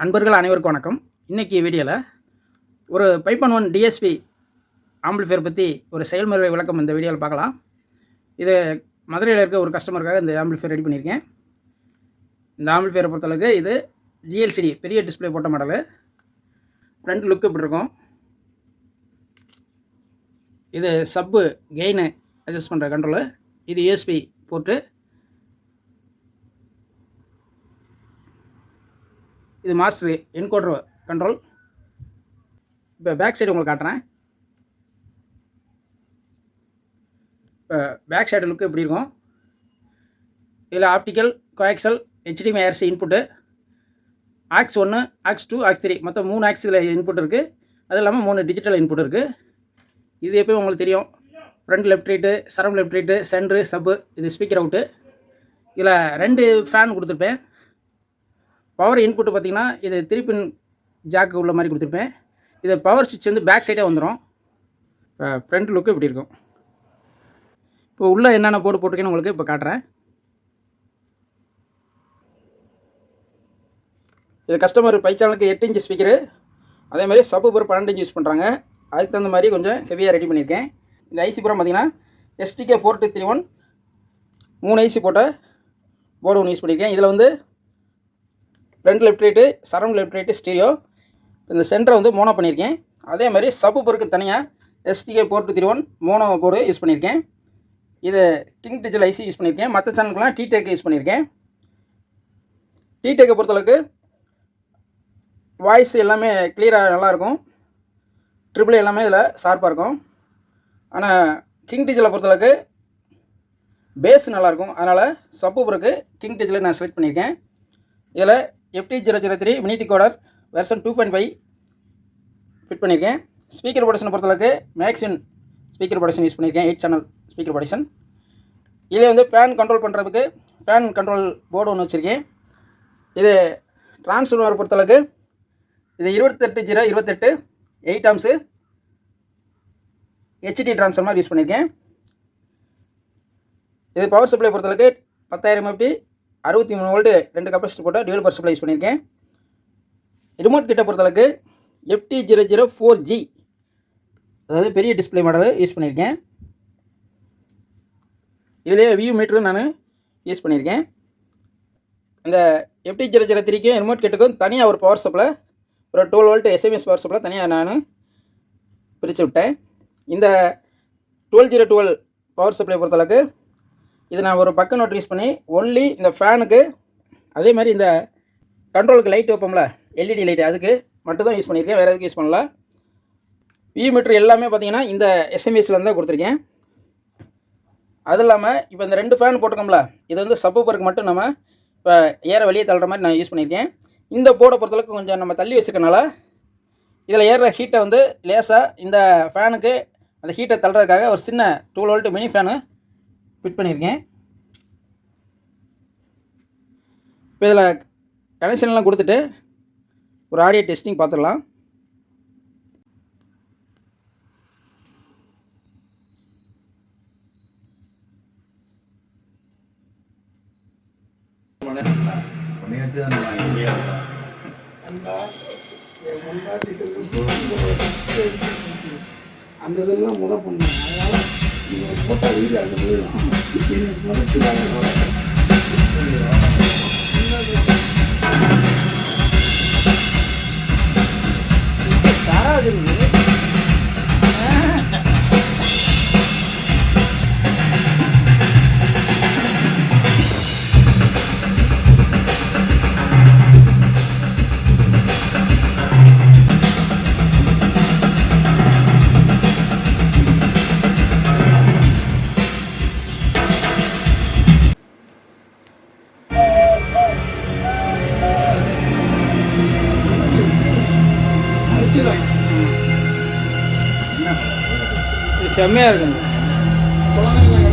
அன்பர்கள் அனைவருக்கும் வணக்கம். இன்றைக்கி வீடியோவில் ஒரு பைப்பன் ஒன் டிஎஸ்பி ஆம்பிளிஃபையர் பற்றி ஒரு செயல்முறை விளக்கம் இந்த வீடியோவில் பார்க்கலாம். இது மதுரையில் இருக்க ஒரு கஸ்டமருக்காக இந்த ஆம்பிளிஃபையர் ரெடி பண்ணியிருக்கேன் இந்த ஆம்பிளிஃபையரை பொறுத்தளவுக்கு இது ஜிஎல்சிடி பெரிய டிஸ்ப்ளே போட்ட மாடலு ஃப்ரண்ட் லுக் இப்படி இருக்கும். இது சப்பு கெயினு அட்ஜஸ்ட் பண்ணுற கண்ட்ரோலு இது யூஎஸ்பி போட்டு இது மாஸ்டர் என்கோட்ரு கண்ட்ரோல் இப்போ பேக் சைடு உங்களுக்கு காட்டுறேன். இப்போ பேக் சைடு லுக்கு எப்படி இருக்கும்? இதில் optical coaxial HDMI ARC input aux ஒன்று ஆக்ஸ் டூ ஆக்ஸ் த்ரீ மொத்தம் மூணு ஆக்ஸில் இன்புட் இருக்குது அது இல்லாமல் மூணு டிஜிட்டல் இன்புட் இருக்குது இது எப்பயும் உங்களுக்கு தெரியும். Front left right surround left right centre sub இது ஸ்பீக்கர் அவுட்டு இதில் ரெண்டு ஃபேன் கொடுத்துருப்பேன். பவர் இன்புட்டு பார்த்தீங்கன்னா இது திருப்பின் ஜாக்கு உள்ள மாதிரி கொடுத்துருப்பேன். இது பவர் சுவிட்ச் வந்து பேக் சைடே வந்துடும் இப்போ ஃப்ரண்ட் லுக்கு இப்படி இருக்கும். இப்போ உள்ளே என்னென்ன போர்டு போட்டிருக்கேன்னு உங்களுக்கு இப்போ காட்டுறேன். இது கஸ்டமர் பை எட்டு இன்ச்சு ஸ்பீக்கரு அதே மாதிரி சப்பு பூரா பன்னெண்டு இன்ச் யூஸ் பண்ணுறாங்க அதுக்கு தகுந்த மாதிரி கொஞ்சம் ஹெவியாக ரெடி பண்ணியிருக்கேன். இந்த ஐசி பூரா பார்த்தீங்கன்னா STK four two three one மூணு ஐசி போட்ட போர்டு ஒன்று யூஸ் பண்ணியிருக்கேன். இதில் வந்து front left right surround left right stereo இந்த சென்டரை வந்து மோனோ பண்ணியிருக்கேன் அதே மாதிரி சப்பு பொருக்கு தனியாக STK board three one mono board use பண்ணியிருக்கேன் இது கிங் டிஜிட்டல் ஐசி யூஸ் பண்ணியிருக்கேன் மற்ற சேனலுக்குலாம் டிடெக் யூஸ் பண்ணியிருக்கேன் டிடெக்கை பொறுத்தளவுக்கு வாய்ஸ் எல்லாமே கிளியராக நல்லாயிருக்கும். ட்ரிபிள் எல்லாமே இதில் ஷார்ப்பாக இருக்கும். ஆனால் கிங் டிஜிட்டலை பொறுத்தளவுக்கு பேஸ் நல்லாயிருக்கும். அதனால் சப்பு பொருக்கு கிங் டிஜிட்டலை நான் செலக்ட் பண்ணியிருக்கேன் இதில் FT zero zero three mini decoder version two point five fit பண்ணியிருக்கேன் ஸ்பீக்கர் ப்ரொடக்ஷனை பொறுத்தளவுக்கு மேக்ஸின் ஸ்பீக்கர் ப்ரொடக்ஷன் யூஸ் பண்ணியிருக்கேன் எயிட் சேனல் ஸ்பீக்கர் ப்ரொடக்ஷன் இதில் வந்து ஃபேன் கண்ட்ரோல் பண்ணுறதுக்கு ஃபேன் கண்ட்ரோல் போர்டு ஒன்று வச்சுருக்கேன். இது டிரான்ஸ்ஃபார்மர் பொறுத்தளவுக்கு இது இருபத்தெட்டு ஜீரோ இருபத்தெட்டு eight amps HT transformer use பண்ணியிருக்கேன் இது பவர் சப்ளை பொறுத்தளவுக்கு பத்தாயிரம் எப்படி அறுபத்தி மூணு வோல்ட்டு ரெண்டு கெப்பாசிட்டி போட்டால் டியூல் பவர் சப்ளை யூஸ் பண்ணியிருக்கேன். ரிமோட் கிட்ட பொறுத்தளவுக்கு FT zero zero four G அதாவது பெரிய டிஸ்பிளே மாடல் யூஸ் பண்ணியிருக்கேன். இதிலே வியூ மீட்டரும் நான் யூஸ் பண்ணியிருக்கேன். இந்த எஃப்டி ஜீரோ ஜீரோ த்ரீக்கும் ரிமோட் கிட்டுக்கும் தனியாக ஒரு பவர் சப்ளை ஒரு twelve volt SMS power supply தனியாக நான் பிரித்து விட்டேன். இந்த twelve zero twelve power supply பொறுத்தளவுக்கு இது நான் ஒரு பக்கம் நோட் யூஸ் பண்ணி ஒன்லி இந்த ஃபேனுக்கு அதே மாதிரி இந்த கண்ட்ரோலுக்கு லைட் வைப்போம்ல எல்இடி லைட் அதுக்கு மட்டும் தான் யூஸ் பண்ணியிருக்கேன். வேறு எதுக்கு யூஸ் பண்ணல. வி மீட்ரு எல்லாமே பார்த்தீங்கன்னா இந்த எஸ்எம்எஸ்லேருந்து தான் கொடுத்துருக்கேன். அது இல்லாமல் இப்போ இந்த ரெண்டு ஃபேன் போட்டிருக்கோம்ல இது வந்து சப்பு பருக்கு மட்டும் நம்ம இப்போ ஏற வெளியே தள்ளுற மாதிரி நான் யூஸ் பண்ணியிருக்கேன். இந்த போர்டை பொறுத்தளவுக்கு கொஞ்சம் நம்ம தள்ளி வச்சுருக்கனால இதில் ஏறுற ஹீட்டை வந்து லேசாக இந்த ஃபேனுக்கு அந்த ஹீட்டை தள்ளுறதுக்காக ஒரு சின்ன two volt mini fan fit பண்ணியிருக்கேன் இப்போ இதில் கனெக்ஷன்லாம் கொடுத்துட்டு ஒரு ஆடியோ டெஸ்டிங் பார்த்துடலாம் அந்த வச்சு தான் நான் இந்தியா அந்த சொல்லி தான் முத பண்ணேன் அதனால இவங்க போட்டா வீட்டில் அந்த போயிடும் எனக்கு முதல் அடிச்சுதான் இது செம்மையாக இருக்குங்க.